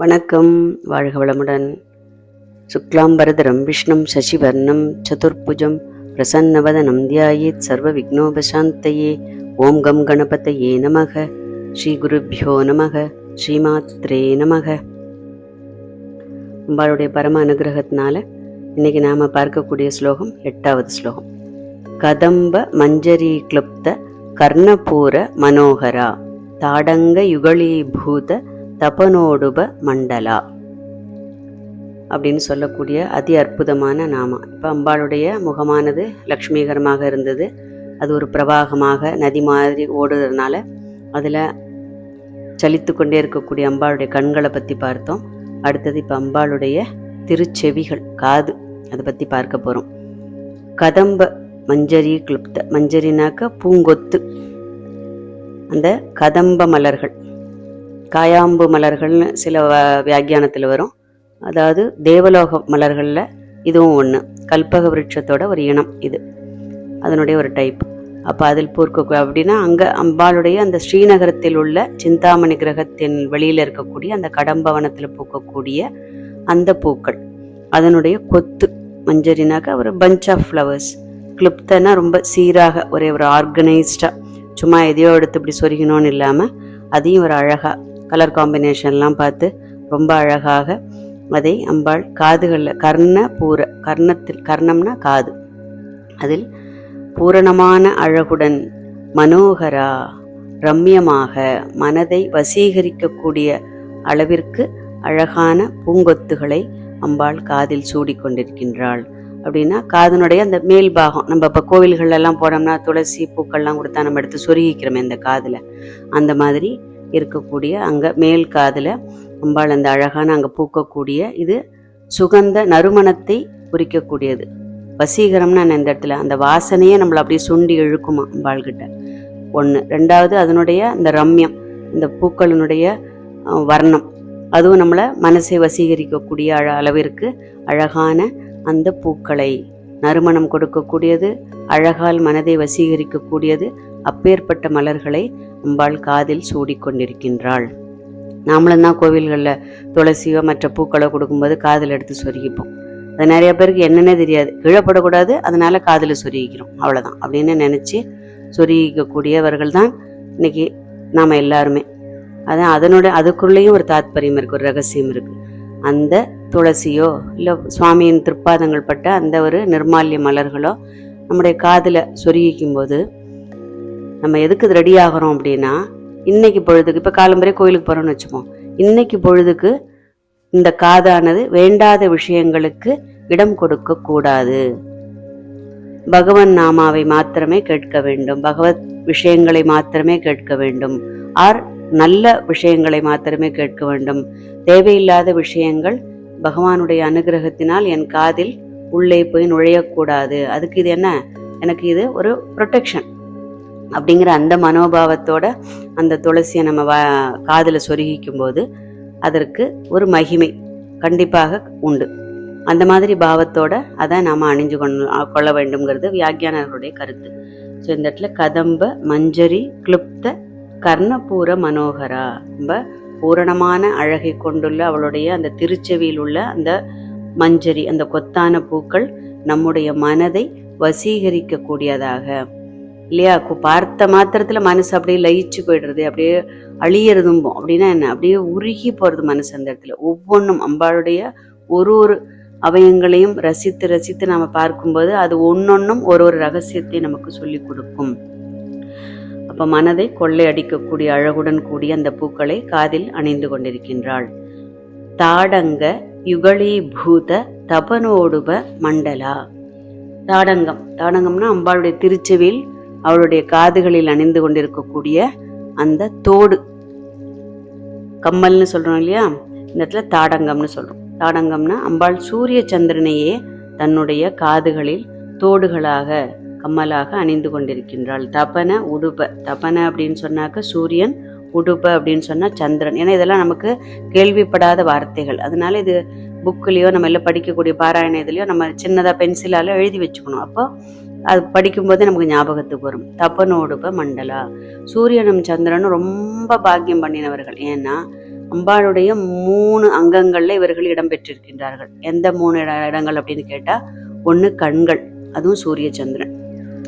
வணக்கம். வாழ்க வளமுடன். சுக்லாம்பரதரம் விஷ்ணும் சசிவர்ணம் சதுர்புஜம் பிரசன்னவதனம் தியாயேத் சர்வ விக்னோபசாந்தையே ஓம் கம் கணபதையே நமக ஸ்ரீ குருப்பியோ நமக ஸ்ரீமாத்ரே நமக. அம்பாளுடைய பரம அனுகிரகத்தினால இன்னைக்கு நாம பார்க்கக்கூடிய ஸ்லோகம் எட்டாவது ஸ்லோகம். கதம்ப மஞ்சரி கிளுப்த கர்ணபூர மனோகரா தாடங்க யுகளீபூத தபனோடுப மண்டலா அப்படின்னு சொல்லக்கூடிய அதி அற்புதமான நாமம் இப்போ அம்பாளுடைய முகமானது லக்ஷ்மீகரமாக இருந்தது. அது ஒரு பிரவாகமாக நதி மாதிரி ஓடுறதுனால அதில் சலித்து கொண்டே இருக்கக்கூடிய அம்பாளுடைய கண்களை பற்றி பார்த்தோம். அடுத்தது இப்போ அம்பாளுடைய திருச்செவிகள் காது அதை பற்றி பார்க்க போகிறோம் கதம்ப மஞ்சரி கிளுப்த மஞ்சரினாக்க பூங்கொத்து. அந்த கதம்ப மலர்கள். காயாம்பு மலர்கள்னு சில வ- வியாக்கியானத்தில் வரும். அதாவது தேவலோக மலர்களில் இதுவும் ஒன்று கல்பக விருட்சத்தோட ஒரு இனம் இது. அதனுடைய ஒரு டைப் அப்போ அதில் பூர்க்க அப்படின்னா அங்கே அம்பாளுடைய அந்த ஸ்ரீநகரத்தில் உள்ள சிந்தாமணி கிரகத்தின் வெளியில் இருக்கக்கூடிய அந்த கடம்பவனத்தில் பூக்கக்கூடிய அந்த பூக்கள். அதனுடைய கொத்து மஞ்சரினாக்க ஒரு பஞ்ச் ஆஃப் ஃப்ளவர்ஸ் கிளிப்தனா ரொம்ப சீராக ஒரே ஒரு ஆர்கனைஸ்டாக சும்மா எதையோ எடுத்து இப்படி சொருகினோன்னு இல்லாமல் அதையும் ஒரு அழகாக கலர் காம்பினேஷன்லாம் பார்த்து ரொம்ப அழகாக அதை அம்பாள் காதுகளில் கர்ண பூர கர்ணத்தில் கர்ணம்னா காது. அதில் பூரணமான அழகுடன் மனோகரா ரம்யமாக மனதை வசீகரிக்கக்கூடிய அளவிற்கு அழகான பூங்கொத்துகளை அம்பாள் காதில் சூடிக்கொண்டிருக்கின்றாள் அப்படின்னா காதனுடைய அந்த மேல் பாகம் நம்ம இப்போ கோவில்களெல்லாம் போனோம்னா துளசி பூக்கள்லாம் கொடுத்தா நம்ம எடுத்து சொருகிக்கிறோமே இந்த காதில். அந்த மாதிரி இருக்கக்கூடிய அங்கே மேல் காதில் அம்பாள் அந்த அழகான அங்கே பூக்கக்கூடிய இது சுகந்த நறுமணத்தை குறிக்கக்கூடியது. வசீகரம்னா நான் இந்த இடத்துல அந்த வாசனையே நம்மளை அப்படியே சுண்டி இழுக்குமா அம்பாள்கிட்ட. ஒன்று ரெண்டாவது அதனுடைய அந்த ரம்யம் இந்த பூக்களினுடைய வர்ணம். அதுவும் நம்மளை மனசை வசீகரிக்கக்கூடிய அழ அளவிற்கு அழகான அந்த பூக்களை நறுமணம் கொடுக்கக்கூடியது அழகால் மனதை வசீகரிக்கக்கூடியது அப்பேற்பட்ட மலர்களை அம்பாள் காதில் சூடிக்கொண்டிருக்கின்றாள். நாமளும் தான் கோவில்களில் துளசியோ மற்ற பூக்களோ கொடுக்கும்போது காதில் எடுத்து சொருகிப்போம். அது நிறைய பேருக்கு என்னென்ன தெரியாது. கீழப்படக்கூடாது அதனால காதில் சொருகிக்கிறோம். அவ்வளோதான் அப்படின்னு நினச்சி சொருகிக்கக்கூடியவர்கள் தான் இன்னைக்கு நாம் எல்லாருமே. அதான் அதனோட அதுக்குள்ளேயும் ஒரு தாத்பரியம் இருக்குது ஒரு ரகசியம் இருக்குது அந்த துளசியோ இல்லை சுவாமியின் திருப்பாதங்கள் பட்ட அந்த ஒரு நிர்மால்ய மலர்களோ நம்முடைய காதில் சொருகிக்கும் போது நம்ம எதுக்கு ரெடி ஆகிறோம் அப்படின்னா இன்னைக்கு பொழுதுக்கு இப்போ காலம்பரே கோயிலுக்கு போகிறோம்னு வச்சுப்போம். இன்னைக்கு பொழுதுக்கு இந்த காதானது வேண்டாத விஷயங்களுக்கு இடம் கொடுக்க கூடாது. பகவன் நாமாவை மாத்திரமே கேட்க வேண்டும். பகவத் விஷயங்களை மாத்திரமே கேட்க வேண்டும். ஆர் நல்ல விஷயங்களை மாத்திரமே கேட்க வேண்டும். தேவையில்லாத விஷயங்கள் பகவானுடைய அனுகிரகத்தினால் என் காதில் உள்ளே போய் நுழையக்கூடாது. அதுக்கு இது என்ன? எனக்கு இது ஒரு ப்ரொடெக்ஷன் அப்படிங்கிற அந்த மனோபாவத்தோட அந்த துளசியை நம்ம வ காதில் சொருகிக்கும் போது அதற்கு ஒரு மகிமை கண்டிப்பாக உண்டு. அந்த மாதிரி பாவத்தோட அதை நாம் அணிஞ்சு கொண்டு கொள்ள வேண்டும்ங்கிறது வியாக்கியானர்களுடைய கருத்து. ஸோ இந்த இடத்துல கதம்ப மஞ்சரி கிளுப்த கர்ணபூர மனோகரா ரொம்ப பூரணமான அழகை கொண்டுள்ள அவளுடைய அந்த திருச்செவியில் உள்ள அந்த மஞ்சரி அந்த கொத்தான பூக்கள் நம்முடைய மனதை வசீகரிக்கக்கூடியதாக இல்லையா? பார்த்த மாத்திரத்தில் மனசு அப்படியே லயிச்சு போயிடுறது அப்படியே அழியறதும் அப்படின்னா என்ன? அப்படியே உருகி போகிறது மனசு அந்த இடத்துல. ஒவ்வொன்றும் அம்பாளுடைய ஒரு ஒரு அவயங்களையும் ரசித்து ரசித்து நம்ம பார்க்கும்போது அது ஒன்னொன்னும் ஒரு ஒரு ரகசியத்தை நமக்கு சொல்லி கொடுக்கும். அப்ப மனதை கொள்ளையடிக்கக்கூடிய அழகுடன் கூடிய அந்த பூக்களை காதில் அணிந்து கொண்டிருக்கின்றாள். தாடங்க யுகலீபூத தபனோடுப மண்டலா. தாடங்கம். தாடங்கம்னா அம்பாளுடைய திருச்செவில் அவளுடைய காதுகளில் அணிந்து கொண்டிருக்கக்கூடிய அந்த தோடு. கம்மல்னு சொல்கிறோம் இல்லையா? இந்த இடத்துல தாடங்கம்னு சொல்கிறோம் தாடங்கம்னா அம்பாள் சூரிய சந்திரனையே தன்னுடைய காதுகளில் தோடுகளாக கம்மலாக அணிந்து கொண்டிருக்கின்றாள். தபன உடுப. தபன அப்படின்னு சொன்னாக்க சூரியன் உடுப்ப அப்படின்னு சொன்னால் சந்திரன். ஏன்னா இதெல்லாம் நமக்கு கேள்விப்படாத வார்த்தைகள். அதனால இது புக்லேயோ நம்ம எல்லாம் படிக்கக்கூடிய பாராயண இதுலையோ நம்ம சின்னதாக பென்சிலால எழுதி வச்சுக்கணும். அப்போ அது படிக்கும்போது நமக்கு ஞாபகத்துக்கு வரும். தபனோடுப மண்டலா. சூரியனும் சந்திரனும் ரொம்ப பாக்கியம் பண்ணினவர்கள். ஏன்னா அம்பாளுடைய மூணு அங்கங்கள்ல இவர்கள் இடம்பெற்றிருக்கின்றார்கள் எந்த மூணு இட- இடங்கள் அப்படின்னு கேட்டா ஒன்று கண்கள் அதுவும் சூரிய சந்திரன்.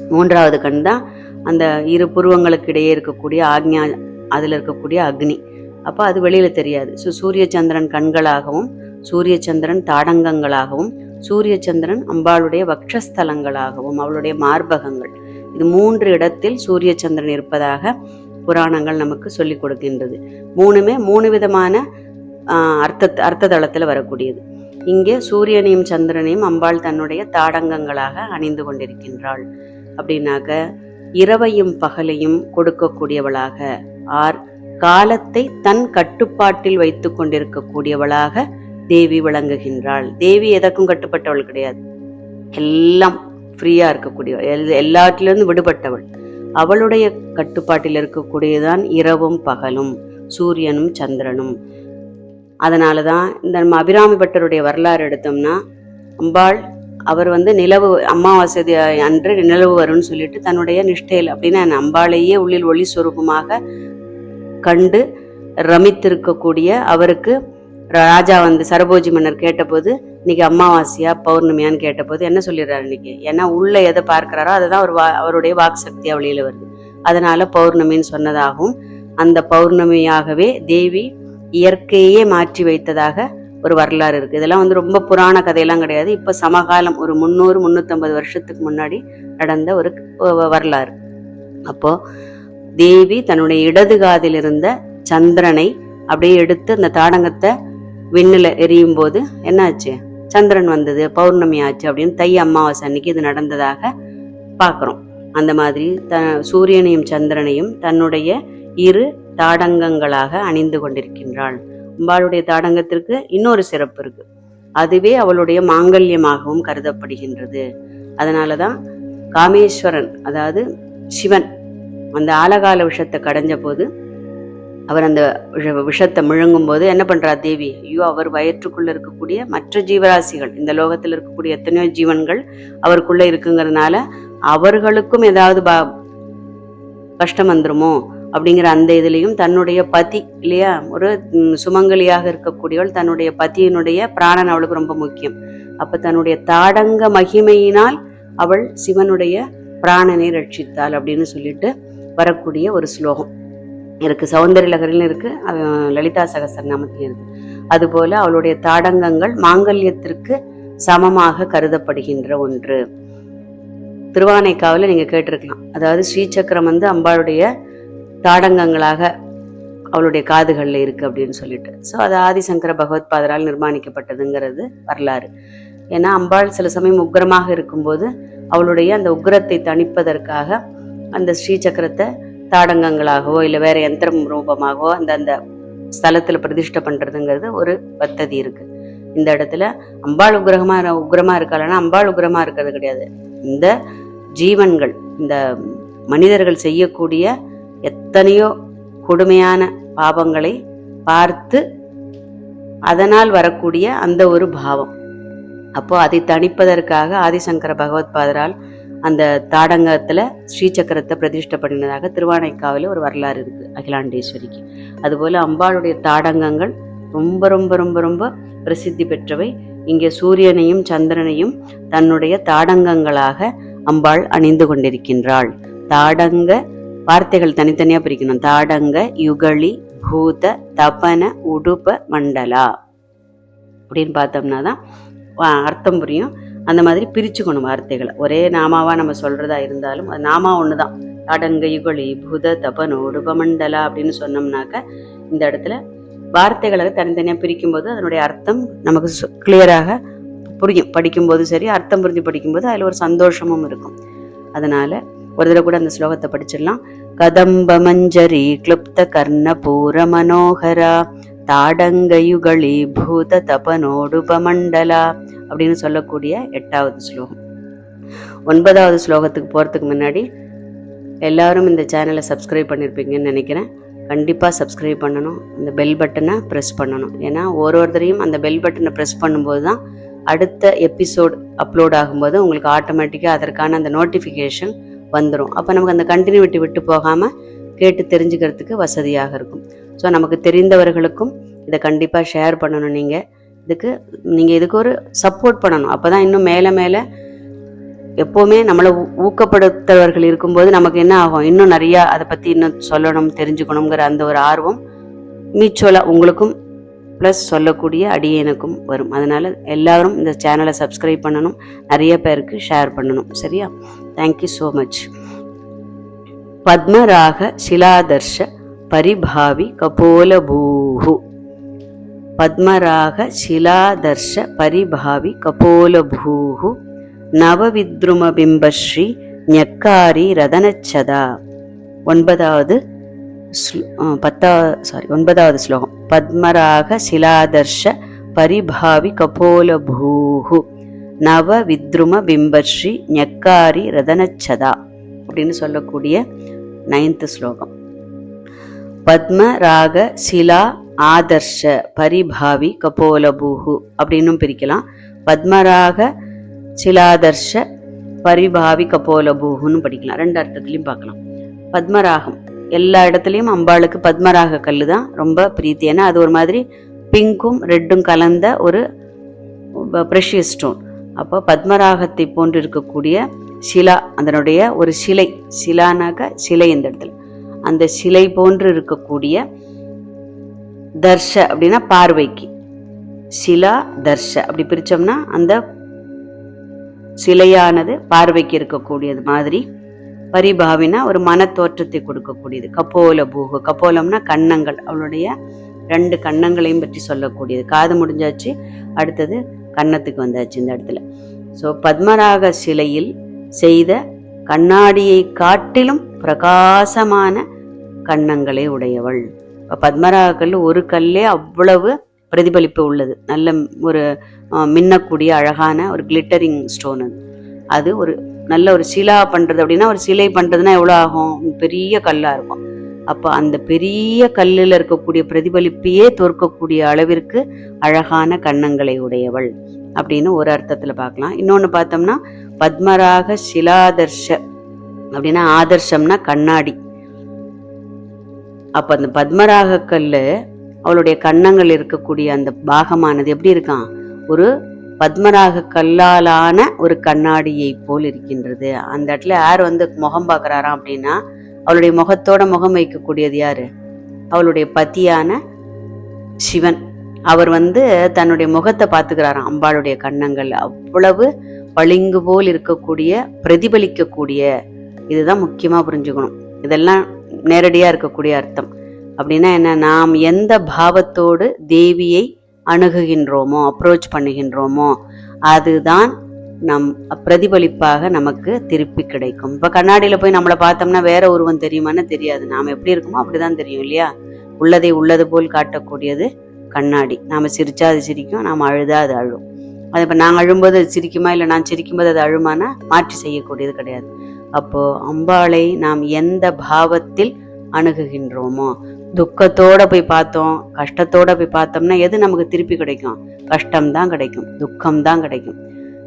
மூன்றாவது கண் தான் அந்த இரு புருவங்களுக்கு இடையே இருக்கக்கூடிய ஆக்ஞா அதில் இருக்கக்கூடிய அக்னி. அப்போ அது வெளியில் தெரியாது. ஸோ சூரிய சந்திரன் கண்களாகவும் சூரிய சந்திரன் தாடங்கங்களாகவும் சூரிய சந்திரன் அம்பாளுடைய வக்ஷஸ்தலங்களாகவும் அவளுடைய மார்பகங்கள். இது மூன்று இடத்தில் சூரிய சந்திரன் இருப்பதாக புராணங்கள் நமக்கு சொல்லிக் கொடுக்கின்றது. மூணுமே மூணு விதமான அர்த்த அர்த்த தளத்தில் வரக்கூடியது. இங்கே சூரியனையும் சந்திரனையும் அம்பாள் தன்னுடைய தாடங்கங்களாக அணிந்து கொண்டிருக்கின்றாள். அப்படின்னாக்க இரவையும் பகலையும் கொடுக்கக்கூடியவளாக ஆர் காலத்தை தன் கட்டுப்பாட்டில் வைத்து கொண்டிருக்கக்கூடியவளாக தேவி விளங்குகின்றாள். தேவி எதற்கும் கட்டுப்பட்டவள் கிடையாது. எல்லாம் ஃப்ரீயா இருக்கக்கூடியவள் எல்- விடுபட்டவள். அவளுடைய கட்டுப்பாட்டில் இருக்கக்கூடியதான் இரவும் பகலும் சூரியனும் சந்திரனும். அதனால தான் இந்த நம்ம அபிராமி பட்டருடைய வரலாறு எடுத்தோம்னா அம்பாள் அவர் வந்து நிலவு அமாவாசை அன்று நிலவு வரும்னு சொல்லிட்டு தன்னுடைய நிஷ்டையில் அப்படின்னா அம்பாளையே உள்ளில் ஒளி சொரூபமாக கண்டு ரமித்திருக்கக்கூடிய அவருக்கு ராஜா வந்து சரபோஜி மன்னர் கேட்டபோது இன்னைக்கு அமாவாசையா பௌர்ணமியான்னு கேட்டபோது என்ன சொல்லிடுறாரு இன்னைக்கு? ஏன்னா உள்ள எதை பார்க்கிறாரோ அதுதான் அவர் வா- அவருடைய வாக்கு சக்தியாக வெளியில வருது. அதனால பௌர்ணமின்னு சொன்னதாகவும் அந்த பௌர்ணமியாகவே தேவி இயற்கையே மாற்றி வைத்ததாக ஒரு வரலாறு இருக்கு. இதெல்லாம் வந்து ரொம்ப புராண கதையெல்லாம் கிடையாது. இப்போ சமகாலம் ஒரு முந்நூறு முந்நூற்றம்பது வருஷத்துக்கு முன்னாடி நடந்த ஒரு வரலாறு. அப்போ தேவி தன்னுடைய இடது காதில் இருந்த சந்திரனை அப்படியே எடுத்து அந்த தாடங்கத்தை விண்ணில் எரியும் போது என்னாச்சு? சந்திரன் வந்தது பௌர்ணமி ஆச்சு அப்படின்னு தை அமாவாசை அன்னைக்கு இது நடந்ததாக பார்க்குறோம். அந்த மாதிரி த சூரியனையும் சந்திரனையும் தன்னுடைய இரு தாடங்கங்களாக அணிந்து கொண்டிருக்கின்றாள். அம்பாளுடைய தாடங்கத்திற்கு இன்னொரு சிறப்பு இருக்கு. அதுவே அவளுடைய மாங்கல்யமாகவும் கருதப்படுகின்றது. அதனாலதான் காமேஸ்வரன் அதாவது சிவன் அந்த ஆலகால விஷத்தை கடைஞ்ச போது அவர் அந்த விஷ- விஷத்தை முழுங்கும் போது என்ன பண்ணுறா தேவி? ஐயோ அவர் வயிற்றுக்குள்ளே இருக்கக்கூடிய மற்ற ஜீவராசிகள் இந்த லோகத்தில் இருக்கக்கூடிய எத்தனையோ ஜீவன்கள் அவருக்குள்ளே இருக்குங்கிறதுனால அவர்களுக்கும் ஏதாவது பா கஷ்டம் வந்துருமோ? அப்படிங்கிற அந்த இதுலேயும் தன்னுடைய பதி இல்லையா? ஒரு சுமங்கலியாக இருக்கக்கூடியவள் தன்னுடைய பதியினுடைய பிராணன் அவளுக்கு ரொம்ப முக்கியம். அப்போ தன்னுடைய தாடங்க மகிமையினால் அவள் சிவனுடைய பிராணனை ரட்சித்தாள் அப்படின்னு சொல்லிட்டு வரக்கூடிய ஒரு ஸ்லோகம். இருக்கு. சௌந்தரிய லகரிலும் இருக்குது லலிதா சகசரநாமத்திலும் இருக்குது அதுபோல் அவளுடைய தாடங்கங்கள் மாங்கல்யத்திற்கு சமமாக கருதப்படுகின்ற ஒன்று. திருவானைக்காவில் நீங்கள் கேட்டிருக்கலாம். அதாவது ஸ்ரீசக்கரம் வந்து அம்பாளுடைய தாடங்கங்களாக அவளுடைய காதுகளில் இருக்குது அப்படின்னு சொல்லிட்டு. ஸோ அது ஆதிசங்கர பகவத் பாதரால் நிர்மாணிக்கப்பட்டதுங்கிறது வரலாறு. ஏன்னா அம்பாள் சில சமயம் உக்கிரமாக இருக்கும்போது அவளுடைய அந்த உக்கிரத்தை தணிப்பதற்காக அந்த ஸ்ரீசக்கரத்தை தாடங்கங்களாகவோ இல்லை வேற யந்திரம் ரூபமாகவோ அந்த அந்த ஸ்தலத்தில் பிரதிஷ்டை பண்றதுங்கிறது ஒரு பத்ததி இருக்கு. இந்த இடத்துல அம்பாள் உக்கிரகமா உக்ரமாக உக்கிரமா இருக்காளன்னா அம்பாள் உக்கிரமா இருக்கிறது கிடையாது. இந்த ஜீவன்கள் இந்த மனிதர்கள் செய்யக்கூடிய எத்தனையோ கொடுமையான பாவங்களை பார்த்து அதனால் வரக்கூடிய அந்த ஒரு பாவம். அப்போ அதை தணிப்பதற்காக ஆதிசங்கர பகவத் பாதரால் அந்த தாடங்கத்தில் ஸ்ரீசக்கரத்தை பிரதிஷ்டை பண்ணினதாக திருவானைக்காவில் ஒரு வரலாறு இருக்குது அகிலாண்டேஸ்வரிக்கு. அதுபோல் அம்பாளுடைய தாடங்கங்கள் ரொம்ப ரொம்ப ரொம்ப ரொம்ப பிரசித்தி பெற்றவை. இங்கே சூரியனையும் சந்திரனையும் தன்னுடைய தாடங்கங்களாக அம்பாள் அணிந்து கொண்டிருக்கின்றாள். தாடங்க வார்த்தைகள் தனித்தனியாக பிரிக்கணும். தாடங்க யுகளி பூத தபன உடுப மண்டலா அப்படின்னு பார்த்தோம்னா தான் அர்த்தம் புரியும். அந்த மாதிரி பிரிச்சுக்கணும் வார்த்தைகளை. ஒரே நாமாவா நம்ம சொல்றதா இருந்தாலும் அது நாமா ஒண்ணுதான். தான் யுகலி பூத புத தபனோ ரூபமண்டலா அப்படின்னு சொன்னோம்னாக்க இந்த இடத்துல வார்த்தைகளை தனித்தனியா பிரிக்கும்போது அதனுடைய அர்த்தம் நமக்கு கிளியராக புரியும். படிக்கும்போது சரி அர்த்தம் புரிஞ்சு படிக்கும்போது அதில் ஒரு சந்தோஷமும் இருக்கும். அதனால ஒரு தடவை கூட அந்த ஸ்லோகத்தை படிச்சிடலாம். கதம்ப மஞ்சரி கிளுப்த கர்ண பூர மனோகரா தாடங்கயுகளி பூத தபனோடுபமண்டலா அப்படின்னு சொல்லக்கூடிய எட்டாவது ஸ்லோகம். ஒன்பதாவது ஸ்லோகத்துக்கு போகிறதுக்கு முன்னாடி எல்லாரும் இந்த சேனலை சப்ஸ்கிரைப் பண்ணியிருப்பீங்கன்னு நினைக்கிறேன். கண்டிப்பாக சப்ஸ்கிரைப் பண்ணணும். இந்த பெல் பட்டனை ப்ரெஸ் பண்ணணும். ஏன்னா ஒரு ஒருத்தரையும் அந்த பெல் பட்டனை ப்ரெஸ் பண்ணும்போது தான் அடுத்த எபிசோட் அப்லோட் ஆகும்போது உங்களுக்கு ஆட்டோமேட்டிக்காக அதற்கான அந்த நோட்டிஃபிகேஷன் வந்துடும் அப்போ நமக்கு அந்த கண்டினியூட்டி விட்டு போகாமல் கேட்டு தெரிஞ்சுக்கிறதுக்கு வசதியாக இருக்கும். ஸோ நமக்கு தெரிந்தவர்களுக்கும் இதை கண்டிப்பாக ஷேர் பண்ணணும் நீங்கள் இதுக்கு நீங்கள் இதுக்கு ஒரு சப்போர்ட் பண்ணணும். அப்போ தான் இன்னும் மேலே மேலே எப்போவுமே நம்மளை ஊ- இருக்கும்போது நமக்கு என்ன ஆகும்? இன்னும் நிறையா அதை பற்றி இன்னும் சொல்லணும் தெரிஞ்சுக்கணுங்கிற அந்த ஒரு ஆர்வம் மியூச்சுவலாக உங்களுக்கும் ப்ளஸ் சொல்லக்கூடிய அடியேனுக்கும் வரும். அதனால் எல்லாரும் இந்த சேனலை சப்ஸ்கிரைப் பண்ணணும். நிறைய பேருக்கு ஷேர் பண்ணணும். சரியா? தேங்க்யூ ஸோ மச் பத்மராக சிலாதர்ஷ பரிபாவி கபோலபூஹு. பத்மராக சிலாதர்ஷ பரிபாவி கபோலபூஹு. நவவித்ருமபிம்பஸ்ரீ ஞக்காரி ரதனச்சதா. ஒன்பதாவது ஸ்லோ- பத்தாவது சாரி ஒன்பதாவது ஸ்லோகம். பத்மராக சிலாதர்ஷ பரிபாவி கபோலபூஹு. நவ வித்ரும பிம்பஸ்ரீ ஞக்காரி ரதனச்சதா. அப்படின்னு சொல்லக்கூடிய நைன்த் ஸ்லோகம். பத்ம ராக சிலா ஆதர்ஷ பரிபாவி கபோலபூஹு அப்படின்னும் பிரிக்கலாம். பத்மராக சிலாதர்ஷ பரிபாவி கபோலபூஹுன்னு படிக்கலாம். ரெண்டு அர்த்தத்துலையும் பார்க்கலாம். பத்மராகம் எல்லா இடத்துலையும் அம்பாளுக்கு பத்மராக கல்லு தான் ரொம்ப பிரீத்தி ஏன்னா அது ஒரு மாதிரி பிங்க்கும் ரெட்டும் கலந்த ஒரு ப்ரெஷியஸ் ஸ்டோன் அப்போ பத்மராகத்தை போன்று இருக்கக்கூடிய சிலா அதனுடைய ஒரு சிலை. சிலானாக்க சிலை இந்த இடத்துல. அந்த சிலை போன்று இருக்கக்கூடிய தர்ஷ அப்படின்னா பார்வைக்கு. சிலா தர்ஷ. அப்படி பிரித்தோம்னா அந்த சிலையானது பார்வைக்கு இருக்கக்கூடியது மாதிரி பரிபாவினா ஒரு மன தோற்றத்தை கொடுக்கக்கூடியது. கப்போல பூகு கப்போலம்னா கன்னங்கள். அவளுடைய ரெண்டு கன்னங்களையும் பற்றி சொல்லக்கூடியது. காது முடிஞ்சாச்சு அடுத்தது கன்னத்துக்கு வந்தாச்சு இந்த இடத்துல. ஸோ பத்மராக சிலையில் செய்த கண்ணாடியை காட்டிலும் பிரகாசமான கன்னங்களை உடையவள். இப்ப பத்மராக கல் ஒரு கல்லே அவ்வளவு பிரதிபலிப்பு உள்ளது. நல்ல ஒரு மின்னக்கூடிய அழகான ஒரு கிளிட்டரிங் ஸ்டோன் அது. அது ஒரு நல்ல ஒரு சிலா பண்ணுறது அப்படின்னா ஒரு சிலை பண்ணுறதுன்னா எவ்வளோ ஆகும்? பெரிய கல்லாக இருக்கும். அப்போ அந்த பெரிய கல்லில் இருக்கக்கூடிய பிரதிபலிப்பையே தோற்கக்கூடிய அளவிற்கு அழகான கன்னங்களை உடையவள். அப்படின்னு ஒரு அர்த்தத்தில் பார்க்கலாம். இன்னொன்று பார்த்தோம்னா பத்மராக சிலாதர்ஷ அப்படின்னா ஆதர்ஷம்னா கண்ணாடி. அப்போ அந்த பத்மராக கல்லு அவளுடைய கன்னங்கள் இருக்கக்கூடிய அந்த பாகமானது எப்படி இருக்கான்? ஒரு பத்மராக கல்லாலான ஒரு கண்ணாடியை போல் இருக்கின்றது. அந்த இடத்துல யார் வந்து முகம் பார்க்குறாராம் அப்படின்னா அவளுடைய முகத்தோட முகம் வைக்கக்கூடியது யாரு? அவளுடைய பத்தியான சிவன். அவர் வந்து தன்னுடைய முகத்தை பார்த்துக்கிறாராம் அம்பாளுடைய கன்னங்கள். அவ்வளவு பளிங்கு போல் இருக்கக்கூடிய பிரதிபலிக்கக்கூடிய இதுதான் முக்கியமாக புரிஞ்சுக்கணும். இதெல்லாம் நேரடியாக இருக்கக்கூடிய அர்த்தம். அப்படின்னா என்ன? நாம் எந்த பாவத்தோடு தேவியை அணுகுகின்றோமோ அப்ரோச் பண்ணுகின்றோமோ அதுதான் நம் பிரதிபலிப்பாக நமக்கு திருப்பி கிடைக்கும். இப்போ கண்ணாடியில் போய் நம்மளை பார்த்தோம்னா வேற உருவம் தெரியுமான்னு தெரியாது. நாம் எப்படி இருக்குமோ அப்படிதான் தெரியும் இல்லையா? உள்ளதை உள்ளது போல் காட்டக்கூடியது கண்ணாடி. நாம் சிரிச்சா அது சிரிக்கும் நாம் அழுதா அது அழும். அது இப்போ நாங்கள் அழும்போது அது சிரிக்குமா? இல்லை நான் சிரிக்கும்போது அது அழுமானா? மாற்றி செய்யக்கூடியது கிடையாது. அப்போ அம்பாளை நாம் எந்த பாவத்தில் அணுகுகின்றோமோ? துக்கத்தோட போய் பார்த்தோம் கஷ்டத்தோட போய் பார்த்தோம்னா எது நமக்கு திருப்பி கிடைக்கும்? கஷ்டம் தான் கிடைக்கும் துக்கம் தான் கிடைக்கும்.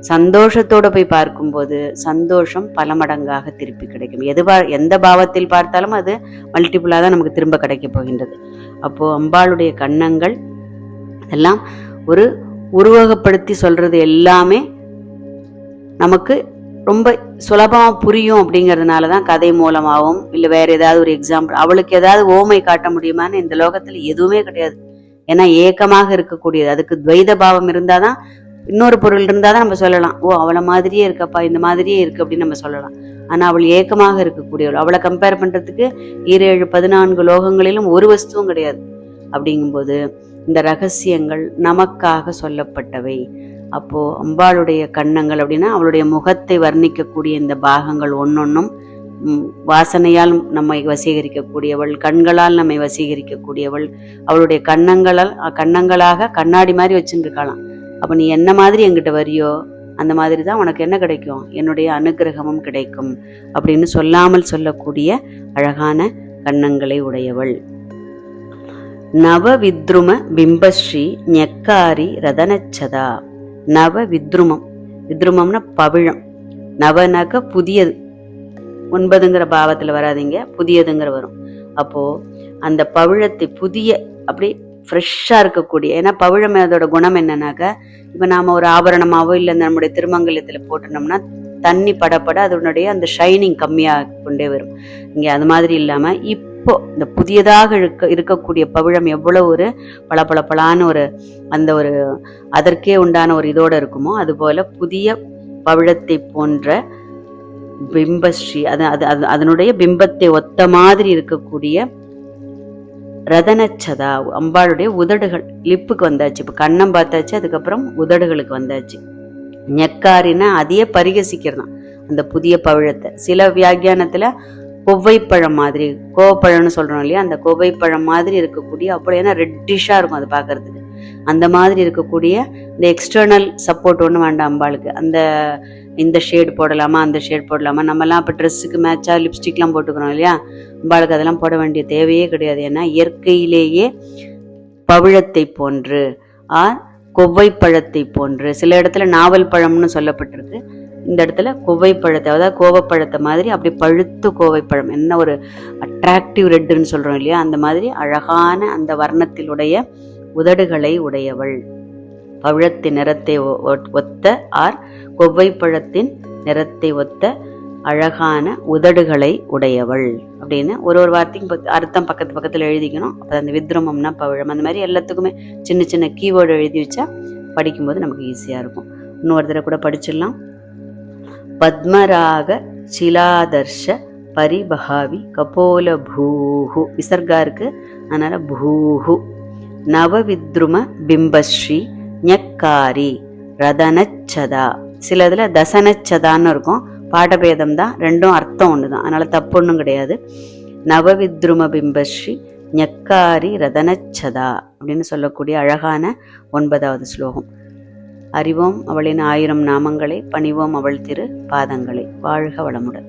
சந்தோஷத்தோட போய் பார்க்கும்போது சந்தோஷம் பல மடங்காக திருப்பி கிடைக்கும். எது எந்த பாவத்தில் பார்த்தாலும் அது மல்டிபிளாக தான் நமக்கு திரும்ப கிடைக்க போகின்றது. அப்போது அம்பாளுடைய கன்னங்கள் எல்லாம் ஒரு உருவகப்படுத்தி சொல்றது எல்லாமே நமக்கு ரொம்ப சுலபமாக புரியும் அப்படிங்கிறதுனால தான் கதை மூலமாகவும் இல்லை வேற ஏதாவது ஒரு எக்ஸாம்பிள் அவளுக்கு ஏதாவது ஓமை காட்ட முடியுமான்னு இந்த லோகத்துல எதுவுமே கிடையாது. ஏன்னா ஏக்கமாக இருக்கக்கூடியது. அதுக்கு துவைத பாவம் இருந்தாதான் இன்னொரு பொருள் இருந்தாதான் நம்ம சொல்லலாம். ஓ அவளை மாதிரியே இருக்கப்பா இந்த மாதிரியே இருக்கு அப்படின்னு நம்ம சொல்லலாம். ஆனா அவள் ஏக்கமாக இருக்கக்கூடியவள். அவளை கம்பேர் பண்றதுக்கு ஈரேழு பதினான்கு லோகங்களிலும் ஒரு வஸ்துவும் கிடையாது. அப்படிங்கும்போது இந்த ரகசியங்கள் நமக்காக சொல்லப்பட்டவை. அப்போ அம்பாளுடைய கன்னங்கள் அப்படின்னா அவளுடைய முகத்தை வர்ணிக்கக்கூடிய இந்த பாகங்கள் ஒன்னொன்னும் வாசனையால் நம்மை வசீகரிக்கக்கூடியவள் கண்களால் நம்மை வசீகரிக்கக்கூடியவள். அவளுடைய கண்ணங்களால் கண்ணங்களாக கண்ணாடி மாதிரி வச்சுட்டு இருக்கலாம் நீ என்ன மாதிரி எங்கிட்ட வரியோ அந்த மாதிரி தான் உனக்கு என்ன கிடைக்கும்? என்னுடைய அனுகிரகமும் கிடைக்கும். அப்படின்னு சொல்லாமல் சொல்லக்கூடிய அழகான கன்னங்களை உடையவள். நவ வித்ரும பிம்பஸ்ரீ ஞக்காரி ரதனச்சதா. நவ வித்ருமம் வித்ருமம்னா பவிழம். நவனாக்க புதியது. ஒன்பதுங்கிற பாவத்தில் வராதீங்க. புதியதுங்கிற வரும். அப்போ அந்த பவிழத்தை புதிய அப்படி ஃப்ரெஷ்ஷாக இருக்கக்கூடிய ஏன்னா பவிழம் அதோட குணம் என்னன்னாக்கா இப்போ நாம் ஒரு ஆபரணமாவோ இல்லை நம்முடைய திருமங்கலத்தில் போட்டோம்னா தண்ணி படப்பட அதனுடைய அந்த ஷைனிங் கம்மியாக கொண்டே வரும். இங்கே அது மாதிரி இல்லாமல் இப்போ இந்த புதியதாக இருக்க இருக்கக்கூடிய பவிழம் எவ்வளோ ஒரு பளபளபளான ஒரு அந்த ஒரு அதற்கே உண்டான ஒரு இதோடு இருக்குமோ அதுபோல் புதிய பவிழத்தை போன்ற பிம்பஸ்ரீ அது அது அது அதனுடைய பிம்பத்தை ஒத்த மாதிரி இருக்கக்கூடிய ரதனச்சதா அம்பாளுடைய உதடுகள் லிப்புக்கு வந்தாச்சு. இப்போ கண்ணம் பார்த்தாச்சு அதுக்கப்புறம் உதடுகளுக்கு வந்தாச்சு. நெக்காரின்னு அதையே பரிகசிக்கிறதான். அந்த புதிய பவிழத்தை சில வியாக்கியானத்துல கொவ்வைப்பழம் மாதிரி கோவப்பழம்னு சொல்றோம் இல்லையா? அந்த கொவ்வைப்பழம் மாதிரி இருக்கக்கூடிய அப்படி ஏன்னா ரெட்டிஷா இருக்கும் அது பார்க்கறதுக்கு. அந்த மாதிரி இருக்கக்கூடிய இந்த எக்ஸ்டர்னல் சப்போர்ட் ஒன்றும் வேண்டாம் அம்பாளுக்கு. அந்த இந்த ஷேட் போடலாமா அந்த ஷேட் போடலாமா? நம்மலாம் இப்போ ட்ரெஸ்ஸுக்கு மேட்சாக லிப்ஸ்டிக்லாம் போட்டுக்கிறோம் இல்லையா? அம்பாளுக்கு அதெல்லாம் போட வேண்டிய தேவையே கிடையாது. ஏன்னா இயற்கையிலேயே பவிழத்தை போன்று ஆர் கொவ்வை பழத்தை போன்று. சில இடத்துல நாவல் பழம்னு சொல்லப்பட்டிருக்கு. இந்த இடத்துல கொவ்வை பழத்தை அதாவது கோவப்பழத்தை மாதிரி அப்படி பழுத்து கோவைப்பழம். என்ன ஒரு அட்ராக்டிவ் ரெட்டுன்னு சொல்றோம் இல்லையா? அந்த மாதிரி அழகான அந்த வர்ணத்திலுடைய உதடுகளை உடையவள். பழத்தின் நிறத்தை ஒ- ஒத்த ஆர் கொவ்வை பழத்தின் நிறத்தை ஒத்த அழகான உதடுகளை உடையவள் அப்படின்னு ஒரு ஒரு வார்த்தையும் அர்த்தம் பக்கத்து பக்கத்தில் எழுதிக்கணும். அப்போ அந்த வித்ரமம்னா பவிழம். அந்த மாதிரி எல்லாத்துக்குமே சின்ன சின்ன கீவேர்டு எழுதி வச்சா படிக்கும்போது நமக்கு ஈஸியாக இருக்கும். இன்னொரு தடவை கூட படிச்சிடலாம். பத்மராக சிலாதர்ஷ பரிபகாவி கபோல பூஹு. விசர்கா இருக்கு. அதனால பூஹு. நவவித்ரும பிம்பஸ்ரீ ஞக்காரி ரதனச்சதா. சில இதில் தசனச்சதான்னு இருக்கும். பாடபேதம் தான் ரெண்டும் அர்த்தம் ஒன்று தான் அதனால் தப்பு ஒன்றும் கிடையாது. நவவித்ரும பிம்பஸ்ரீ ஞக்காரி ரதனச்சதா அப்படின்னு சொல்லக்கூடிய அழகான ஒன்பதாவது ஸ்லோகம். அறிவோம் அவளின் ஆயிரம் நாமங்களை பணிவோம் அவள் திரு பாதங்களை. வாழ்க வளமுடன்.